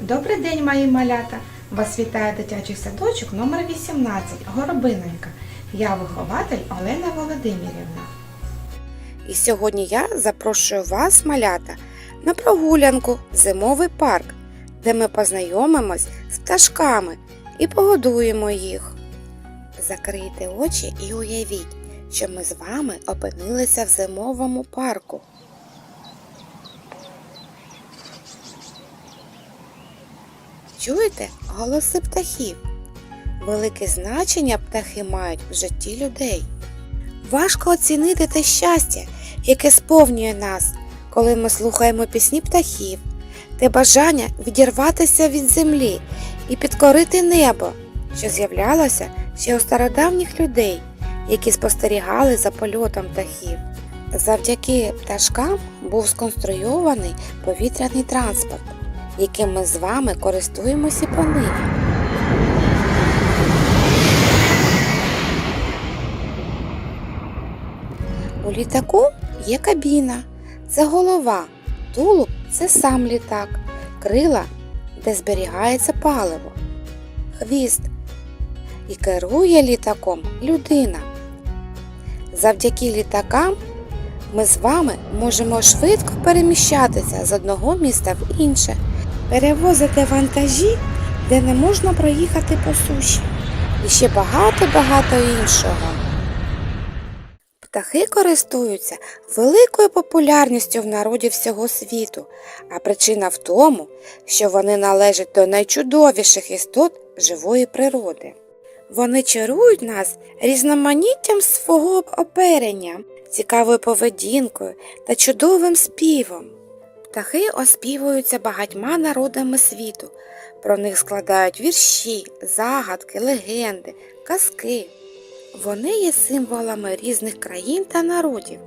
Добрий день, мої малята! Вас вітає дитячий садочок номер 18 Горобинонька. Я вихователь Олена Володимирівна. І сьогодні я запрошую вас, малята, на прогулянку в зимовий парк, де ми познайомимось з пташками і погодуємо їх. Закрийте очі і уявіть, що ми з вами опинилися в зимовому парку. Чуєте голоси птахів? Велике значення птахи мають в житті людей. Важко оцінити те щастя, яке сповнює нас, коли ми слухаємо пісні птахів, те бажання відірватися від землі і підкорити небо, що з'являлося ще у стародавніх людей, які спостерігали за польотом птахів. Завдяки пташкам був сконструйований повітряний транспорт, яким ми з вами користуємося по нині. У літаку є кабіна, це голова, тулуб це сам літак, крила, де зберігається паливо, хвіст. І керує літаком людина. Завдяки літакам ми з вами можемо швидко переміщатися з одного міста в інше, перевозити вантажі, де не можна проїхати по суші, і ще багато-багато іншого. Птахи користуються великою популярністю в народі всього світу, а причина в тому, що вони належать до найчудовіших істот живої природи. Вони чарують нас різноманіттям свого оперення, цікавою поведінкою та чудовим співом. Птахи оспівуються багатьма народами світу. Про них складають вірші, загадки, легенди, казки. Вони є символами різних країн та народів.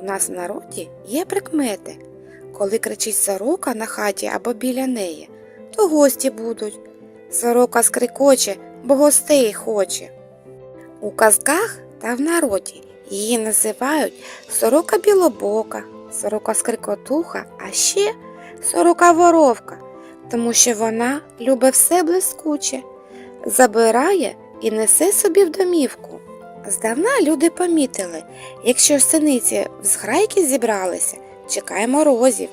У нас в народі є прикмети. Коли кричить сорока на хаті або біля неї, то гості будуть. Сорока скрикоче, бо гостей хоче. У казках та в народі її називають сорока білобока, сорока скрикотуха, а ще сорока воровка, тому що вона любить все блискуче, забирає і несе собі в домівку. Здавна люди помітили, якщо синиці в зграйки зібралися, чекає морозів.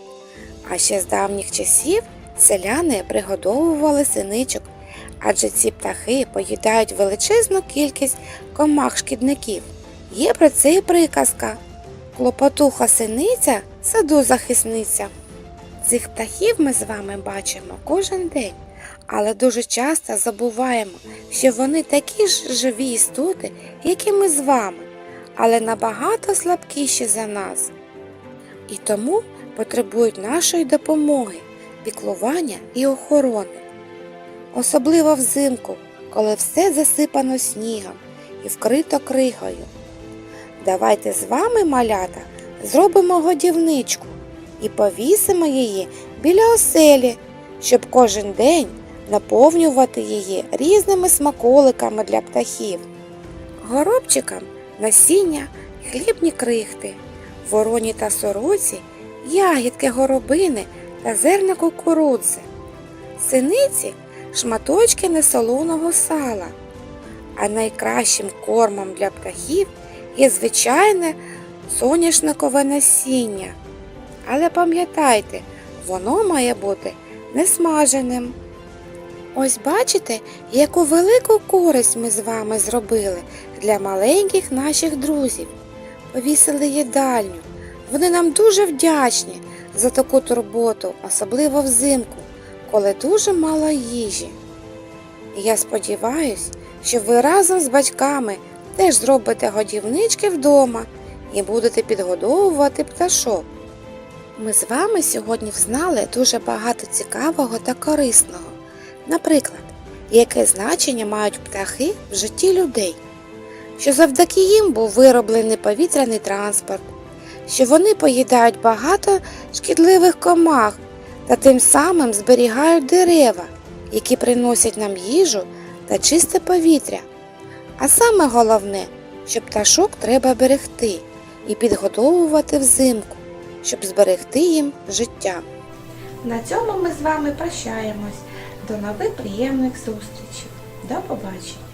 А ще з давніх часів селяни пригодовували синичок, адже ці птахи поїдають величезну кількість комах шкідників. Є про це і приказка. Клопотуха синиця, саду захисниця. Цих птахів ми з вами бачимо кожен день, але дуже часто забуваємо, що вони такі ж живі істоти, як і ми з вами, але набагато слабкіші за нас. І тому потребують нашої допомоги, піклування і охорони. Особливо взимку, коли все засипано снігом і вкрито кригою. Давайте з вами, малята, зробимо годівничку і повісимо її біля оселі, щоб кожен день наповнювати її різними смаколиками для птахів, горобчикам насіння, хлібні крихти, вороні та сороці, ягідки горобини та зерна кукурудзи, синиці шматочки несолоного сала. А найкращим кормом для птахів є звичайне соняшникове насіння. Але пам'ятайте, воно має бути не смаженим. Ось бачите, яку велику користь ми з вами зробили для маленьких наших друзів. Повісили їдальню. Вони нам дуже вдячні за таку турботу, особливо взимку, коли дуже мало їжі. І я сподіваюсь, що ви разом з батьками теж зробите годівнички вдома і будете підгодовувати пташок. Ми з вами сьогодні взнали дуже багато цікавого та корисного. Наприклад, яке значення мають птахи в житті людей, що завдяки їм був вироблений повітряний транспорт, що вони поїдають багато шкідливих комах та тим самим зберігають дерева, які приносять нам їжу та чисте повітря. А саме головне, що пташок треба берегти і підгодовувати взимку, щоб зберегти їм життя. На цьому ми з вами прощаємось. До нових приємних зустрічей. До побачення!